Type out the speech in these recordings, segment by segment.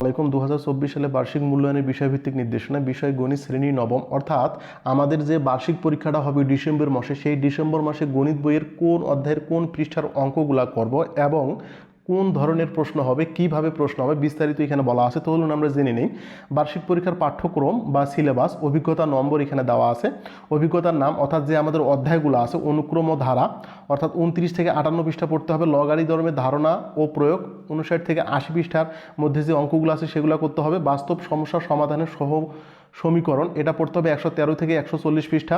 আলাইকুম দু হাজার চব্বিশ সালে বার্ষিক মূল্যায়নের বিষয়ভিত্তিক নির্দেশনা বিষয় গণিত শ্রেণি নবম। অর্থাৎ আমাদের যে বার্ষিক পরীক্ষাটা হবে ডিসেম্বর মাসে, সেই ডিসেম্বর মাসে গণিত বইয়ের কোন অধ্যায়ের কোন পৃষ্ঠার অঙ্কগুলা করব এবং কোন ধরনের প্রশ্ন হবে, কীভাবে প্রশ্ন হবে, বিস্তারিত এখানে বলা আছে। তো আমরা জেনে নিই। বার্ষিক পরীক্ষার পাঠ্যক্রম বা সিলেবাস, অভিজ্ঞতা নম্বর এখানে দেওয়া আছে। অভিজ্ঞতার নাম, অর্থাৎ যে আমাদের অধ্যায়গুলো আছে, অনুক্রম ও ধারা, অর্থাৎ উনত্রিশ থেকে আটান্ন পৃষ্ঠা পড়তে হবে লগারি ধর্মের ধারণা ও প্রয়োগ, উনষাট থেকে আশি পৃষ্ঠার মধ্যে যে অঙ্কগুলো আছে, সেগুলো করতে হবে। বাস্তব সমস্যার সমাধানের সহ সমীকরণ, এটা পড়তে হবে একশো তেরো থেকে একশো চল্লিশ পৃষ্ঠা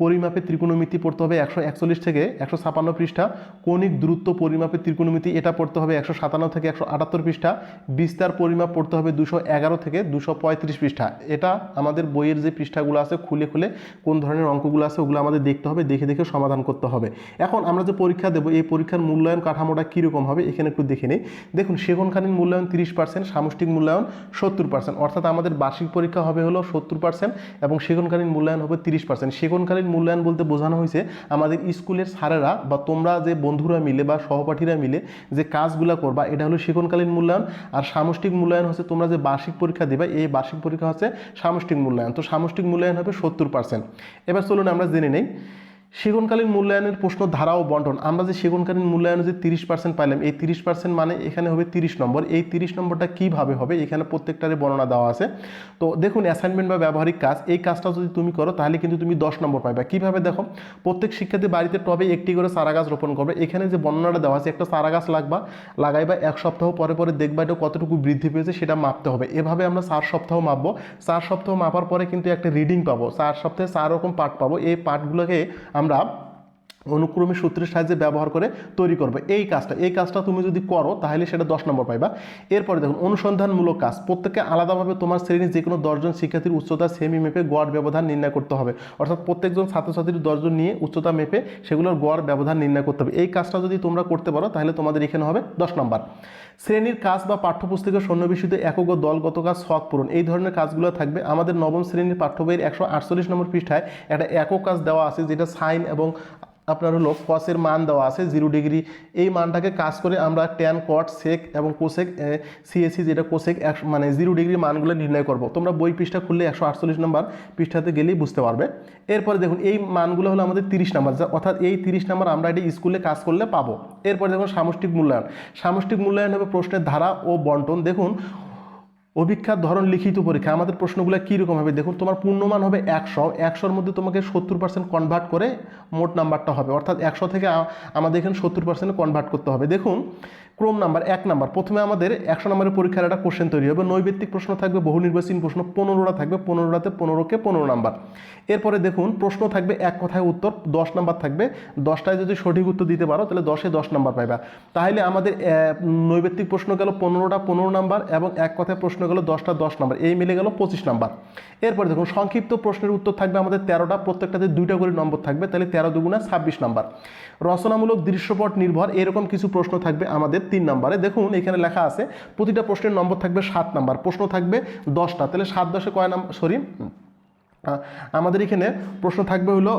পরিমাপে ত্রিকোণমিতি পড়তে হবে একশো একচল্লিশ থেকে একশো ছাপান্ন পৃষ্ঠা, কৌণিক দূরত্ব পরিমাপে ত্রিকোণমিতি, এটা পড়তে হবে একশো সাতান্ন থেকে একশো আটাত্তর পৃষ্ঠা, বিস্তার পরিমাপ পড়তে হবে দুশো এগারো থেকে দুশো পঁয়ত্রিশ পৃষ্ঠা। এটা আমাদের বইয়ের যে পৃষ্ঠাগুলো আছে, খুলে খুলে কোন ধরনের অঙ্কগুলো আছে, ওগুলো আমাদের দেখতে হবে, দেখে দেখে সমাধান করতে হবে। এখন আমরা যে পরীক্ষা দেবো, এই পরীক্ষার মূল্যায়ন কাঠামোটা কীরকম হবে, এখানে একটু দেখে নিই। দেখুন সেগুনকালীন মূল্যায়ন তিরিশ পার্সেন্ট সামষ্টিক মূল্যায়ন সত্তর পার্সেন্ট অর্থাৎ আমাদের বার্ষিক পরীক্ষা হবে হলো সত্তর পার্সেন্ট এবং সেগুনকালীন মূল্যায়ন হবে তিরিশ পার্সেন্ট সেগুনকালীন মূল্যায়ন বলতে বোঝানো হয়েছে আমাদের স্কুলের স্যারেরা বা তোমরা যে বন্ধুরা মিলে বা সহপাঠীরা মিলে যে কাজগুলো করবা, এটা হলো সেগুনকালীন মূল্যায়ন। আর সামষ্টিক মূল্যায়ন হচ্ছে তোমরা যে বার্ষিক পরীক্ষা দেবে, এই বার্ষিক পরীক্ষা হচ্ছে সামষ্টিক মূল্যায়ন। তো সামষ্টিক মূল্যায়ন হবে সত্তর পার্সেন্ট এবার চলুন আমরা জেনে নেই সেগুনকালীন মূল্যায়নের প্রশ্ন ধারা ও বন্টন। আমরা যে সেগুনকালীন মূল্যায়নে যে তিরিশ পার্সেন্ট পাইলাম, এই তিরিশ পার্সেন্ট মানে এখানে হবে তিরিশ নম্বর। এই তিরিশ নম্বরটা কীভাবে হবে এখানে প্রত্যেকটারই বর্ণনা দেওয়া আছে। তো দেখুন অ্যাসাইনমেন্ট বা ব্যবহারিক কাজ, এই কাজটা যদি তুমি করো, তাহলে কিন্তু তুমি দশ নম্বর পাবে কীভাবে? দেখো, প্রত্যেক শিক্ষার্থী বাড়িতে টবে একটি করে চারা গাছ রোপণ করবে। এখানে যে বর্ণনাটা দেওয়া আছে, একটা চারা গাছ লাগবা, লাগাইবা, এক সপ্তাহ পরে পরে দেখবা এটা কতটুকু বৃদ্ধি পেয়েছে, সেটা মাপতে হবে। এভাবে আমরা চার সপ্তাহ মাপবো। চার সপ্তাহ মাপার পরে কিন্তু একটা রিডিং পাবো। চার সপ্তাহে চার রকম পাঠ পাবো। এই পাঠগুলোকে আমরা অনুক্রমিক সূত্রের সাহায্যে ব্যবহার করে তৈরি করবে। এই কাজটা এই কাজটা তুমি যদি করো, তাহলে সেটা দশ নম্বর পাইবা। এরপরে দেখুন, অনুসন্ধানমূলক কাজ। প্রত্যেকে আলাদাভাবে তোমার শ্রেণির যে কোনো দশজন শিক্ষার্থীর উচ্চতা সেমি মেপে গড় ব্যবধান নির্ণয় করতে হবে। অর্থাৎ প্রত্যেকজন ছাত্রছাত্রীর দশজন নিয়ে উচ্চতা মেপে সেগুলোর গড় ব্যবধান নির্ণয় করতে হবে। এই কাজটা যদি তোমরা করতে পারো, তাহলে তোমাদের এখানে হবে দশ নম্বর। শ্রেণির কাজ বা পাঠ্যপুস্তকের সন্নিবেশিত একক ও দলগত কাজ শখ পূরণ। এই ধরনের কাজগুলো থাকবে। আমাদের নবম শ্রেণির পাঠ্য বইয়ের একশো আটচল্লিশ নম্বর পৃষ্ঠায় একটা একক কাজ দেওয়া আছে, যেটা সাইন এবং আপনার হলো কসের মান দেওয়া আছে জিরো ডিগ্রি এই মানটাকে কাজ করে আমরা ট্যান কট সেক এবং কোসেক সিএসি যেটা কোসেক মানে জিরো ডিগ্রি মানগুলো নির্ণয় করব। তোমরা বই পৃষ্ঠা খুললে একশো আটচল্লিশ নম্বর পৃষ্ঠাতে গেলেই বুঝতে পারবে। এরপরে দেখুন, এই মানগুলো হলো আমাদের তিরিশ নাম্বার। যা, অর্থাৎ এই তিরিশ নাম্বার আমরা এটি স্কুলে কাজ করলে পাবো। এরপরে দেখুন, সামষ্টিক মূল্যায়ন। সামষ্টিক মূল্যায়ন হবে প্রশ্নের ধারা ও বন্টন। দেখুন, অভিক্ষার ধরন লিখিত পরীক্ষা। আমাদের প্রশ্নগুলো কীরকম হবে? দেখুন, তোমার পূর্ণমান হবে একশো। একশোর মধ্যে তোমাকে সত্তর পার্সেন্ট কনভার্ট করে মোট নাম্বারটা হবে। অর্থাৎ একশো থেকে আমাদের এখানে সত্তর পার্সেন্ট কনভার্ট করতে হবে। দেখুন, ক্রম নাম্বার এক নাম্বার। প্রথমে আমাদের একশো নম্বরের পরীক্ষার একটা কোশ্চেন তৈরি হবে। নৈবেত্তিক প্রশ্ন থাকবে বহু নির্বাচনী প্রশ্ন পনেরোটা থাকবে, পনেরোটাতে পনেরোকে পনেরো নাম্বার। এরপরে দেখুন, প্রশ্ন থাকবে এক কথায় উত্তর, দশ নাম্বার থাকবে। দশটায় যদি সঠিক উত্তর দিতে পারো, তাহলে দশে দশ নাম্বার পাইবা। তাহলে আমাদের নৈবেত্তিক প্রশ্ন গেল পনেরোটা পনেরো নাম্বার এবং এক কথায় প্রশ্ন গেল দশটা দশ নাম্বার। এই মিলে গেল পঁচিশ নাম্বার। এরপরে দেখুন, সংক্ষিপ্ত প্রশ্নের উত্তর থাকবে আমাদের তেরোটা। প্রত্যেকটাতে দুইটা করে নম্বর থাকবে। তাহলে তেরো দুগুণা ছাব্বিশ নাম্বার। রচনামূলক দৃশ্যপট নির্ভর, এরকম কিছু প্রশ্ন থাকবে আমাদের তিন নাম্বারে। দেখুন, এখানে লেখা আছে, প্রতিটা প্রশ্নের নম্বর থাকবে সাত নাম্বার। প্রশ্ন থাকবে দশটা, তাহলে সাত দশে কয় নাম্বার সরি আমাদের এখানে প্রশ্ন থাকবে হলো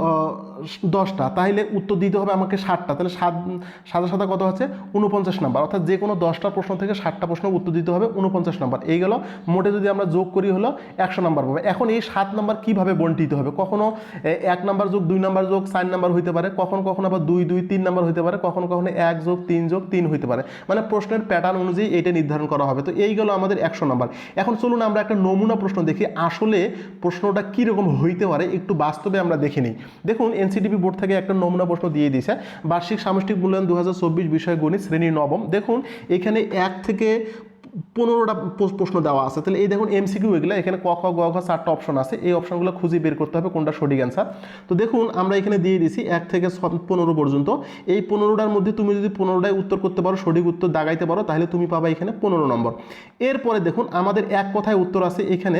দশটা। তাহলে উত্তর দিতে হবে আমাকে ষাটটা। তাহলে সাত, সাদা সাদা কত হচ্ছে উনপঞ্চাশ নাম্বার। অর্থাৎ যে কোনো দশটা প্রশ্ন থেকে ষাটটা প্রশ্ন উত্তর দিতে হবে উনপঞ্চাশ নাম্বার। এই গেল। মোটে যদি আমরা যোগ করি হলো একশো নাম্বার পাবে। এখন এই সাত নাম্বার কীভাবে বন্টিত হবে? কখনো এক নাম্বার যোগ, দুই নাম্বার যোগ, চার নাম্বার হইতে পারে। কখন কখনো আবার দুই দুই, তিন নাম্বার হইতে পারে। কখনো কখনো এক যোগ, তিন যোগ, তিন হইতে পারে। মানে প্রশ্নের প্যাটার্ন অনুযায়ী এটা নির্ধারণ করা হবে। তো এই গেল আমাদের একশো নাম্বার। এখন চলুন আমরা একটা নমুনা প্রশ্ন দেখি। আসলে প্রশ্নটা কীরকম হইতে পারে, একটু বাস্তবে আমরা দেখে নিই। দেখুন এনসিটিভি বোর্ড থেকে একটা নমুনা প্রশ্ন দিয়ে দিয়েছে, বার্ষিক সামষ্টিক মূল্যায়ন দু হাজার বিষয় গণিত শ্রেণি নবম। দেখুন, এখানে এক থেকে পনেরোটা প্রশ্ন দেওয়া আছে। তাহলে এই দেখুন এমসিকিউ এগুলো, এখানে ক, খ, গ, ঘ চারটা অপশন আছে। এই অপশনগুলো খুঁজে বের করতে হবে কোনটা সঠিক অ্যান্সার তো দেখুন, আমরা এখানে দিয়ে দিছি এক থেকে পনেরো পর্যন্ত। এই পনেরোটার মধ্যে তুমি যদি পনেরোটায় উত্তর করতে পারো, সঠিক উত্তর দাগাইতে পারো, তাহলে তুমি পাবা এখানে পনেরো নম্বর। এরপরে দেখুন, আমাদের এক কথায় উত্তর আছে এখানে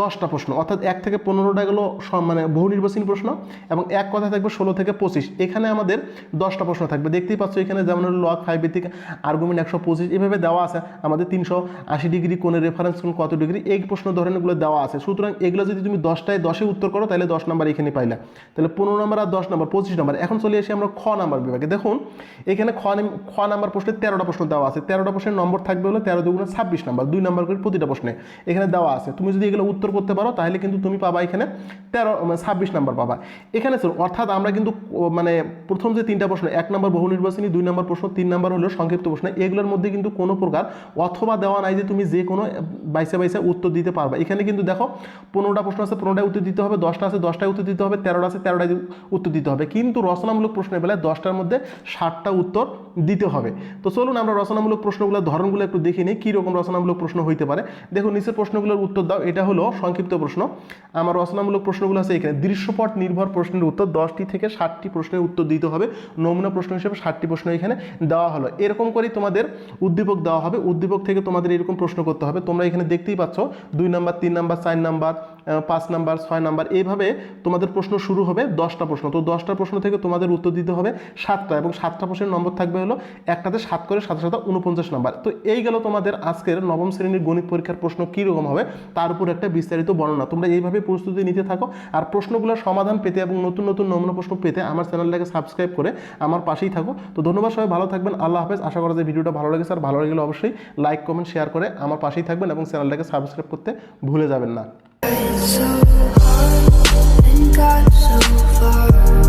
দশটা প্রশ্ন। অর্থাৎ এক থেকে পনেরোটা গেলো মানে বহু নির্বাচনী প্রশ্ন এবং এক কথায় থাকবে ষোলো থেকে পঁচিশ। এখানে আমাদের দশটা প্রশ্ন থাকবে। দেখতেই পাচ্ছ এখানে যেমন লক ফাইভ ভিত্তিক আর্গুমেন্ট একশো পঁচিশ। এভাবে দেওয়া আছে। আমাদের তিনশো তিনশো আশি ডিগ্রি কোণের রেফারেন্স কোণ কত ডিগ্রি? এই প্রশ্ন ধরনেরগুলো দেওয়া আছে। সুতরাং এগুলো যদি তুমি দশটায় দশে উত্তর করো, তাহলে দশ নাম্বার এখানে পাইলে। তাহলে পনেরো নাম্বার আর দশ নাম্বার, পঁচিশ নাম্বার। এখন চলে আসি আমরা খ নাম্বার বিভাগে। দেখুন, এখানে খ খ নাম্বার প্রশ্নে তেরোটা প্রশ্ন দেওয়া আছে। তেরোটা প্রশ্নের নম্বর থাকবে হলো তেরো দুগুণে ছাব্বিশ নাম্বার। দুই নাম্বার করে প্রতিটা প্রশ্নে এখানে দেওয়া আছে। তুমি যদি এগুলো উত্তর করতে পারো, তাহলে কিন্তু তুমি পাবা এখানে তেরো মানে ছাব্বিশ নাম্বার পাবা। এখানে স্যার অর্থাৎ আমরা কিন্তু মানে প্রথম যে তিনটা প্রশ্ন, এক নম্বর বহু নির্বাচনী, দুই নম্বর প্রশ্ন, তিন নম্বর হলো সংক্ষিপ্ত প্রশ্ন, এগুলোর মধ্যে কিন্তু কোনো প্রকার অথবা দেওয়া নাই যে তুমি যে কোনো বাইসে বাইসে উত্তর দিতে পারবা। এখানে কিন্তু দেখো, পনেরোটা প্রশ্ন আছে পনেরোটায় উত্তর দিতে হবে, দশটা আছে, দশটায় উত্তর দিতে হবে, তেরোটা আছে, তেরোটায় উত্তর দিতে হবে। কিন্তু রচনামূলক প্রশ্নের বেলায় দশটার মধ্যে ষাটটা উত্তর দিতে হবে। তো চলুন আমরা রচনামূলক প্রশ্নগুলোর ধরনগুলো একটু দেখি নিই, কীরকম রচনামূলক প্রশ্ন হইতে পারে। দেখো, নিচের প্রশ্নগুলোর উত্তর দাও, এটা হলো সংক্ষিপ্ত প্রশ্ন। আমার রচনামূলক প্রশ্নগুলো আছে এখানে, দৃশ্যপট নির্ভর প্রশ্নের উত্তর, দশটি থেকে ষাটটি প্রশ্নের উত্তর দিতে হবে। নমুনা প্রশ্ন হিসেবে ষাটটি প্রশ্ন এখানে দেওয়া হলো। এরকম করেই তোমাদের উদ্দীপক দেওয়া হবে। উদ্দীপক থেকে তোমাদের এরকম প্রশ্ন করতে হবে। তোমরা এখানে দেখতেই পাচ্ছ, দুই নাম্বার, তিন নাম্বার, চার নাম্বার পাঁচ নাম্বার, ছয় নাম্বার, এইভাবে তোমাদের প্রশ্ন শুরু হবে দশটা প্রশ্ন। তো দশটা প্রশ্ন থেকে তোমাদের উত্তর দিতে হবে সাতটা এবং সাতটা প্রশ্নের নম্বর থাকবে হলো একটাতে সাত করে সাথে সাথে উনপঞ্চাশ নাম্বার। তো এই গেল তোমাদের আজকের নবম শ্রেণির গণিত পরীক্ষার প্রশ্ন কীরকম হবে তার উপর একটা বিস্তারিত বর্ণনা। তোমরা এইভাবে প্রস্তুতি নিতে থাকো আর প্রশ্নগুলোর সমাধান পেতে এবং নতুন নতুন নমুনা প্রশ্ন পেতে আমার চ্যানেলটাকে সাবস্ক্রাইব করে আমার পাশেই থাকো। তো ধন্যবাদ সবাই, ভালো থাকবেন, আল্লাহ হাফেজ। আশা করা যে ভিডিওটা ভালো লেগেছে আর ভালো লাগলে অবশ্যই লাইক, কমেন্ট, শেয়ার করে আমার পাশেই থাকবেন এবং চ্যানেলটাকে সাবস্ক্রাইব করতে ভুলে যাবেন না। So hard and got so far.